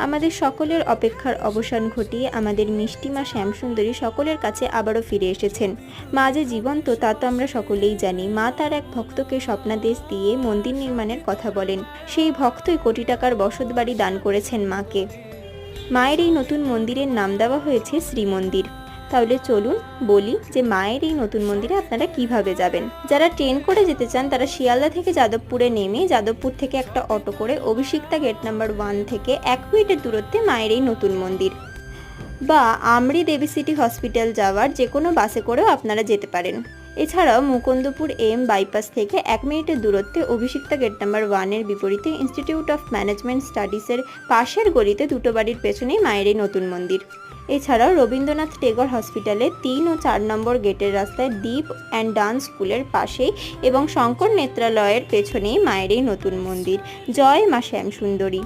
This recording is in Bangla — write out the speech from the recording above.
আমাদের সকলের অপেক্ষার অবসান ঘটিয়ে আমাদের মিষ্টিমা শ্যামসুন্দরী সকলের কাছে আবারও ফিরে এসেছেন। মা যে জীবন্ত, তা তো আমরা সকলেই জানি। মা তার এক ভক্তকে স্বপ্নাদেশ দিয়ে মন্দির নির্মাণের কথা বলেন। সেই ভক্তই কোটি টাকার বসতবাড়ি দান করেছেন মাকে। মায়ের এই নতুন মন্দিরের নাম দেওয়া হয়েছে শ্রীমন্দির। তাহলে চলুন বলি যে মায়ের এই নতুন মন্দিরে আপনারা কীভাবে যাবেন। যারা ট্রেন করে যেতে চান, তারা শিয়ালদা থেকে যাদবপুরে নেমে যাদবপুর থেকে একটা অটো করে অভিষিক্তা গেট নাম্বার ওয়ান থেকে এক মিনিটের দূরত্বে মায়ের এই নতুন মন্দির বা আমরি দেবী সিটি হসপিটাল যাওয়ার যে কোনো বাসে করেও আপনারা যেতে পারেন। এছাড়াও মুকুন্দপুর এম বাইপাস থেকে এক মিনিটের দূরত্বে অভিষিক্তা গেট নাম্বার ওয়ানের বিপরীতে ইনস্টিটিউট অফ ম্যানেজমেন্ট স্টাডিজের পাশের গলিতে দুটো বাড়ির পেছনেই মায়ের এই নতুন মন্দির। এছাড়াও রবীন্দ্রনাথ টেগর হসপিটালে তিন ও চার নম্বর গেটের রাস্তায় দ্বীপ অ্যান্ড ডান্স স্কুলের পাশেই এবং শঙ্কর নেত্রালয়ের পেছনেই মায়ের এই নতুন মন্দির। জয় মা শ্যামসুন্দরী।